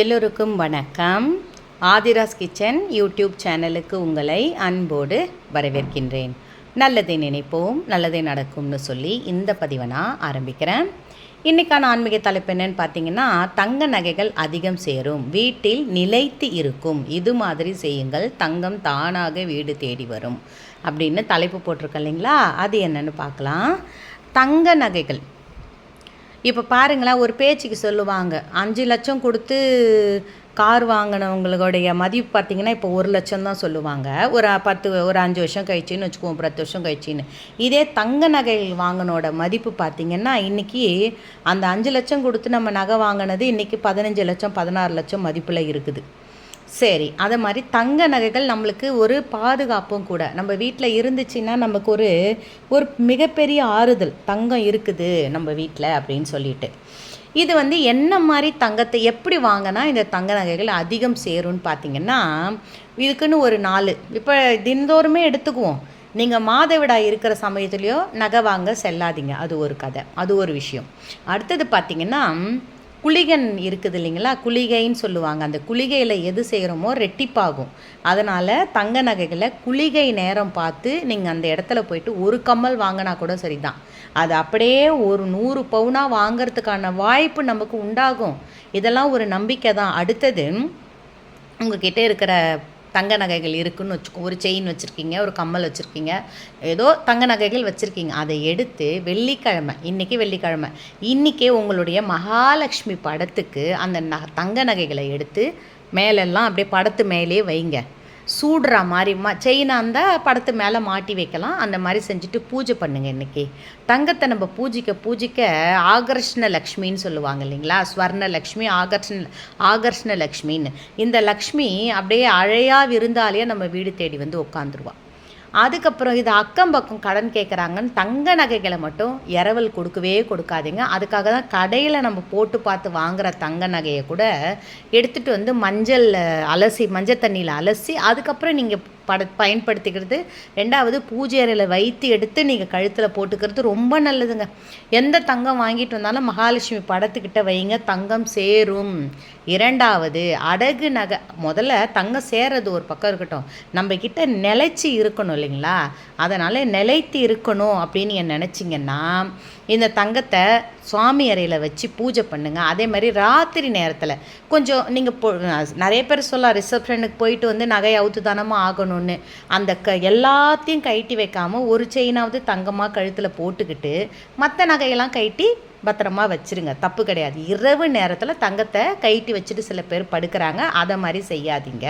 எல்லோருக்கும் வணக்கம். Aadhira's kitchen YouTube சேனலுக்கு உங்களை அன்போடு வரவேற்கின்றேன். நல்லதை நினைப்போம் நல்லதே நடக்கும்னு சொல்லி இந்த பதிவை நான் ஆரம்பிக்கிறேன். இன்றைக்கான ஆன்மீக தலைப்பு என்னன்னு பார்த்தீங்கன்னா தங்க நகைகள் அதிகம் சேரும் வீட்டில் நிலைத்து இருக்கும். இது மாதிரி செய்யுங்கள் தங்கம் தானாக வீடு தேடி வரும். அப்படின்னு தலைப்பு போட்டிருக்கேன் இல்லைங்களா? அது என்னன்னு பார்க்கலாம். தங்க நகைகள் இப்போ பாருங்களேன் ஒரு பேச்சுக்கு சொல்லுவாங்க. அஞ்சு லட்சம் கொடுத்து கார் வாங்கினவங்களுடைய மதிப்பு பார்த்தீங்கன்னா இப்போ ஒரு லட்சம் தான் சொல்லுவாங்க. ஒரு பத்து ஒரு அஞ்சு வருஷம் கழிச்சின்னு வச்சுக்குவோம் பத்து வருஷம் கழிச்சின்னு. இதே தங்க நகைகள் வாங்கினோட மதிப்பு பார்த்தீங்கன்னா இன்றைக்கி அந்த அஞ்சு லட்சம் கொடுத்து நம்ம நகை வாங்கினது இன்றைக்கி பதினஞ்சு லட்சம் பதினாறு லட்சம் மதிப்பில் இருக்குது. சரி அதை மாதிரி தங்க நகைகள் நம்மளுக்கு ஒரு பாதுகாப்பும் கூட. நம்ம வீட்டில் இருந்துச்சுன்னா நமக்கு ஒரு ஒரு மிகப்பெரிய ஆறுதல் தங்கம் இருக்குது நம்ம வீட்டில் அப்படின்னு சொல்லிட்டு. இது வந்து என்ன மாதிரி தங்கத்தை எப்படி வாங்கினா இந்த தங்க நகைகள் அதிகம் சேரும்னு பார்த்தீங்கன்னா இதுக்குன்னு ஒரு நாள் இப்போ தினந்தோறுமே எடுத்துக்குவோம். நீங்கள் மாதவிடாய் இருக்கிற சமயத்துலேயோ நகை வாங்க செல்லாதீங்க. அது ஒரு கதை. அது ஒரு விஷயம். அடுத்தது பார்த்திங்கன்னா குளிகன் இருக்குது இல்லைங்களா? குளிகைன்னு சொல்லுவாங்க. அந்த குளிகையில் எது செய்கிறோமோ ரெட்டிப்பாகும். அதனால் தங்க நகைகளை குளிகை நேரம் பார்த்து நீங்கள் அந்த இடத்துல போயிட்டு ஒரு கம்மல் வாங்கினா கூட சரிதான். அது அப்படியே ஒரு நூறு பவுனாக வாங்கிறதுக்கான வாய்ப்பு நமக்கு உண்டாகும். இதெல்லாம் ஒரு நம்பிக்கை தான் அடுத்தது உங்ககிட்ட இருக்கிற தங்க நகைகள் இருக்குன்னு வச்சுக்கோ ஒரு செயின் வச்சுருக்கீங்க ஒரு கம்மல் வச்சுருக்கீங்க ஏதோ தங்க நகைகள் வச்சுருக்கீங்க. அதை எடுத்து வெள்ளிக்கிழமை இன்றைக்கி வெள்ளிக்கிழமை இன்றைக்கே உங்களுடைய மகாலட்சுமி படத்துக்கு அந்த ந தங்க நகைகளை எடுத்து மேலெல்லாம் அப்படியே படத்து மேலேயே வைங்க. சூடுற மாதிரி ம செயினாக இருந்தால் படத்து மேலே மாட்டி வைக்கலாம். அந்த மாதிரி செஞ்சுட்டு பூஜை பண்ணுங்கள் இன்றைக்கி தங்கத்தை நம்ம பூஜிக்க பூஜிக்க ஆகர்ஷ்ண லக்ஷ்மின்னு சொல்லுவாங்க இல்லைங்களா? ஸ்வர்ண லக்ஷ்மி ஆகர்ஷ்ண ஆகர்ஷ்ண லக்ஷ்மின்னு. இந்த லக்ஷ்மி அப்படியே அழையாக விருந்தாலேயே நம்ம வீடு தேடி வந்து உட்காந்துருவா அதுக்கப்புறம் இது அக்கம் பக்கம் கடன் கேட்குறாங்கன்னு தங்க நகைகளை மட்டும் இரவல் கொடுக்கவே கொடுக்காதீங்க. அதுக்காக தான் கடையில் நம்ம போட்டு பார்த்து வாங்குகிற தங்க நகையை கூட எடுத்துகிட்டு வந்து மஞ்சள் அலசி மஞ்சள் தண்ணியில் அலசி அதுக்கப்புறம் நீங்கள் பட பயன்படுத்திக்கிறது. ரெண்டாவது பூஜை அறையில் வைத்து எடுத்து நீங்கள் கழுத்தில் போட்டுக்கிறது ரொம்ப நல்லதுங்க. எந்த தங்கம் வாங்கிட்டு வந்தாலும் மகாலட்சுமி படத்துக்கிட்ட வைங்க தங்கம் சேரும். இரண்டாவது அடகு நகை முதல்ல தங்கம் சேரது ஒரு பக்கம் இருக்கட்டும். நம்மக்கிட்ட நிலைச்சி இருக்கணும் இல்லைங்களா? அதனால் நிலைத்து இருக்கணும் அப்படின்னு என் நினச்சிங்கன்னா இந்த தங்கத்தை சுவாமி அறையில் வச்சு பூஜை பண்ணுங்கள் அதே மாதிரி ராத்திரி நேரத்தில் கொஞ்சம் நீங்கள் நிறைய பேர் சொல்லலாம் ரிசப்ஷனுக்கு போயிட்டு வந்து நகை அவுத்து தானமாக ஆகணும்னு அந்த க எல்லாத்தையும் கழட்டி வைக்காமல் ஒரு செயினாவது தங்கமாக கழுத்தில் போட்டுக்கிட்டு மற்ற நகையெல்லாம் கழட்டி பத்திரமா வச்சுருங்க. தப்பு கிடையாது. இரவு நேரத்தில் தங்கத்தை கழட்டி வச்சுட்டு சில பேர் படுக்கிறாங்க. அதை மாதிரி செய்யாதீங்க.